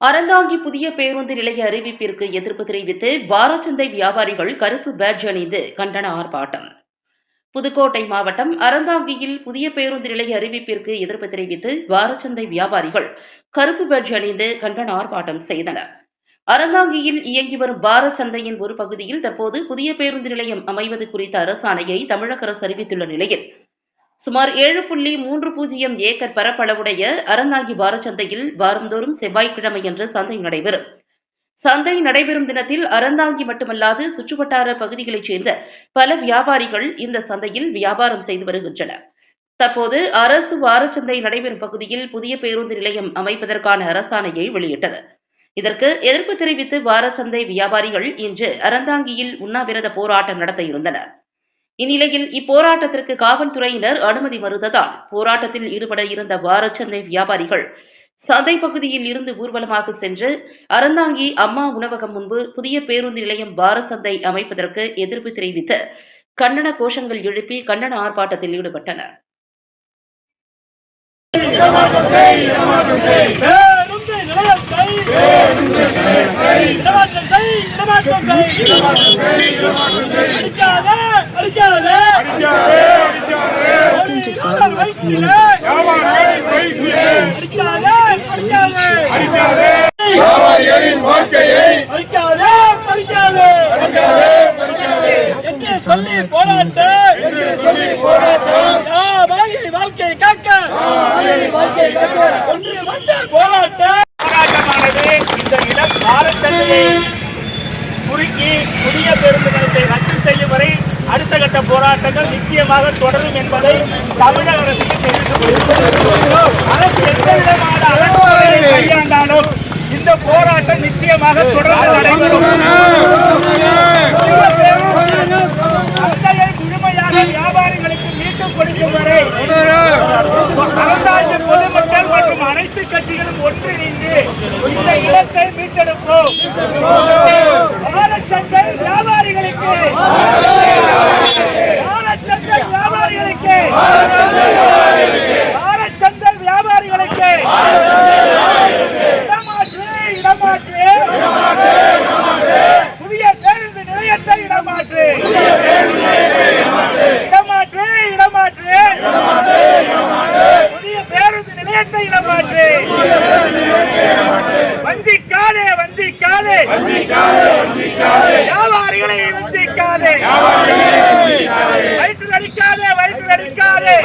அறந்தாங்கி புதிய பேருந்து நிலைய அறிவிப்பிற்கு எதிர்ப்பு தெரிவித்து வாரச்சந்தை வியாபாரிகள் கருப்பு பேட்ஜ் அணிந்து கண்டன ஆர்ப்பாட்டம். புதுக்கோட்டை மாவட்டம் அறந்தாங்கியில் புதிய பேருந்து நிலைய அறிவிப்பிற்கு எதிர்ப்பு தெரிவித்து வாரச்சந்தை வியாபாரிகள் கருப்பு பேட்ஜ் அணிந்து கண்டன ஆர்ப்பாட்டம் செய்தனர். அறந்தாங்கியில் இயங்கி வரும் பாரத் சந்தையின் ஒரு பகுதியில் தற்போது புதிய பேருந்து நிலையம் அமைவது குறித்த அரசாணையை தமிழக அரசு அறிவித்துள்ள நிலையில் சுமார் ஏழு புள்ளி மூன்று பூஜ்ஜியம் ஏக்கர் பரப்பளவுடைய அறந்தாங்கி வாரச்சந்தையில் வாரந்தோறும் செவ்வாய்க்கிழமையன்று சந்தை நடைபெறும். சந்தை நடைபெறும் தினத்தில் அறந்தாங்கி மட்டுமல்லாது சுற்றுவட்டார பகுதிகளைச் சேர்ந்த பல வியாபாரிகள் இந்த சந்தையில் வியாபாரம் செய்து வருகின்றனர். தற்போது அரசு வாரச்சந்தை நடைபெறும் பகுதியில் புதிய பேருந்து நிலையம் அமைப்பதற்கான அரசாணையை வெளியிட்டது. இதற்கு எதிர்ப்பு தெரிவித்து வாரச்சந்தை வியாபாரிகள் இன்று அறந்தாங்கியில் உண்ணாவிரத போராட்டம் நடத்த இருந்தனர். இந்நிலையில் இப்போராட்டத்திற்கு காவல்துறையினர் அனுமதி மறுத்ததால் போராட்டத்தில் ஈடுபட இருந்த வாரச்சந்தை வியாபாரிகள் சந்தை பகுதியில் இருந்து ஊர்வலமாக சென்று அறந்தாங்கி அம்மா உணவகம் முன்பு புதிய பேருந்து நிலையம் வாரசந்தை அமைப்பதற்கு எதிர்ப்பு தெரிவித்து கண்டன கோஷங்கள் எழுப்பி கண்டன ஆர்ப்பாட்டத்தில் ஈடுபட்டனர் இடமாற்றம் செய், இடமாற்றம் செய். வியாபாரிகளின் வாழ்க்கையை அடிக்காதே, என்று சொல்லி சொல்லி போராட்டம் வாழ்க்கையை காக்க ஒன்று புதிய பேருந்து நிலையத்தை ரத்து செய்யும் வரை அடுத்த கட்ட போராட்டங்கள் நிச்சயமாக தொடரும் என்பதை தமிழக அரசுக்கு தெரிவித்துக் அரசு எந்த விதமான கையாண்டாலும் இந்த போராட்டம் நிச்சயமாக தொடர்ந்து நடைபெறும். முழுமையாக வியாபாரிகளுக்கு மீண்டும் கொடுக்கும் வரை பொதுமக்கள் மற்றும் அனைத்து கட்சிகளும் ஒன்றிணைந்து இந்த இடத்தை மீட்டெடுப்போம் வாரச்சந்தை வியாபாரிகளுக்கு. வியாபாரிகளுக்கு. வியாபாரிகளுக்கு. இடமாற்று இடமாற்று. புதிய பேருந்து நிலையத்தை இடமாற்று. இடமாற்று இடமாற்று. புதிய பேருந்து நிலையத்தை இடமாற்று. வஞ்சிக்காதே வஞ்சிக்காதே. வஞ்சிக்காதே வயிற்று அடிக்காதே வயிற்று அடிக்காதே.